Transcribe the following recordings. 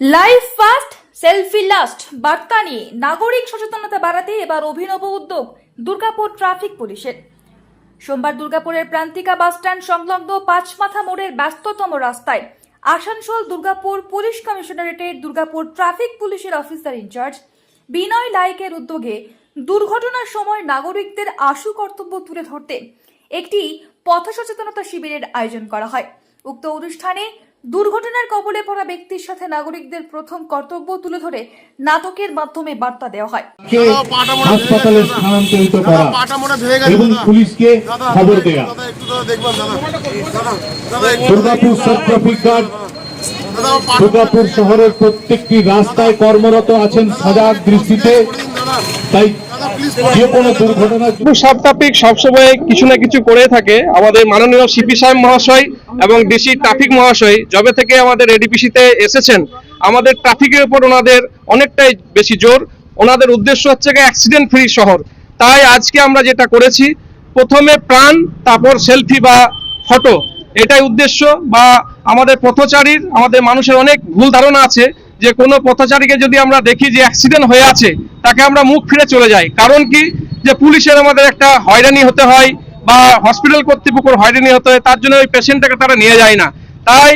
Life first selfie last বার্তা নিয়ে, নাগরিক সচেতনতা বাড়াতে এবার অভিনব উদ্যোগ দুর্গাপুর ট্রাফিক পুলিশের। সোমবার দুর্গাপুরের প্রান্তিকা বাসস্ট্যান্ড সংলগ্ন পাঁচমাথা মোড়ের ব্যস্ততম রাস্তায় আসানসোল দুর্গাপুর পুলিশ কমিশনারেটের দুর্গাপুর ট্রাফিক পুলিশের অফিসার ইনচার্জ বিনয় লাইকের উদ্যোগে দুর্ঘটনার সময় নাগরিকদের আশু কর্তব্য তুলে ধরতে একটি পথ সচেতনতা শিবিরের আয়োজন করা হয়। উক্ত অনুষ্ঠানে দুর্ঘটনার কবলে পড়া ব্যক্তির সাথে নাগরিকদের প্রথম কর্তব্য তুলে ধরে নাটকের মাধ্যমে বার্তা দেওয়া হয়। হাসপাতালে স্থানান্তরিত করা এবং পুলিশকে খবর একটু দুর্গাপুর সব ট্রাফিক গার্ড দুর্গাপুর শহরের প্রত্যেকটি রাস্তায় কর্মরত আছেন সজাগ দৃষ্টিতে। তাই আমাদের এসেছেন, আমাদের ট্রাফিকের ওনাদের অনেকটাই বেশি জোর। ওনাদের উদ্দেশ্য হচ্ছে অ্যাক্সিডেন্ট ফ্রি শহর। তাই আজকে আমরা যেটা করেছি, প্রথমে প্রাণ, তারপর সেলফি বা ফটো এটাই উদ্দেশ্য বা আমাদের পথচারীর, আমাদের মানুষের অনেক ভুল ধারণা আছে যে কোনো পথচারীকে যদি আমরা দেখি যে অ্যাক্সিডেন্ট হয়ে আছে, তাকে আমরা মুখ ফিরে চলে যাই। কারণ কি? যে পুলিশের আমাদের একটা হয়রানি হতে হয় বা হসপিটাল কর্তৃপক্ষ হয়রানি হতে হয়, তার জন্য ওই পেশেন্টটাকে তারা নিয়ে যায় না। তাই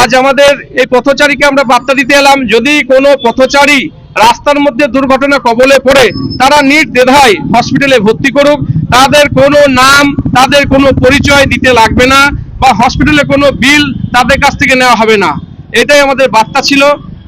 আজ আমাদের এই পথচারীকে আমরা বার্তা দিতে এলাম, যদি কোনো পথচারী রাস্তার মধ্যে দুর্ঘটনা কবলে পড়ে, তারা নির্দ্বিধায় হসপিটালে ভর্তি করুক। তাদের কোনো নাম, তাদের কোনো পরিচয় দিতে লাগবে না। বা হসপিটালে কোনো বিল তাদের কাছ থেকে নেওয়া হবে না। এটাই আমাদের বার্তা ছিল।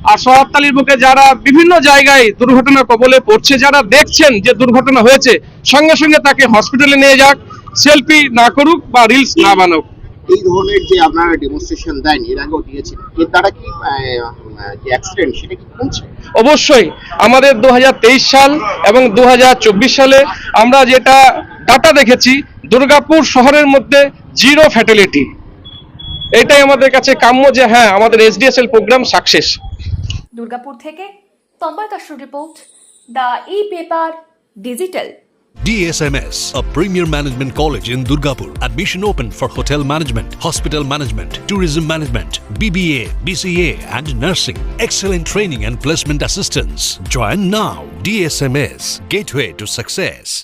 আর শহরতালির বুকে যারা বিভিন্ন জায়গায় দুর্ঘটনা কবলে পড়ছে যারা দেখছেন যে দুর্ঘটনা হয়েছে সঙ্গে সঙ্গে তাকে হসপিটালে নিয়ে যাক সেলফি না করুক বা রিলস না বানুক। এই ধরনের যে আপনারা ডেমনস্ট্রেশন দেন এর আগেও দিয়েছেন এর দ্বারা কি আহ, আহ, যে অ্যাক্সিডেন্ট সেটা কি কমছে? অবশ্যই আমাদের দু হাজার তেইশ সাল এবং দু হাজার চব্বিশ সালে আমরা যেটা ডাটা দেখেছি দুর্গাপুর শহরের মধ্যে জিরো ফ্যাটালিটি এটাই আমাদের কাছে কাম্য যে হ্যাঁ আমাদের এসডিএসএল প্রোগ্রাম সাকসেস দুর্গাপুর থেকে তন্ময় দাসের report the e paper digital DSMS, a premier management college in Durgapur. Admission open for hotel management, hospital management, tourism management, BBA, BCA, and nursing. Excellent training and placement assistance. Join now. DSMS, gateway to success.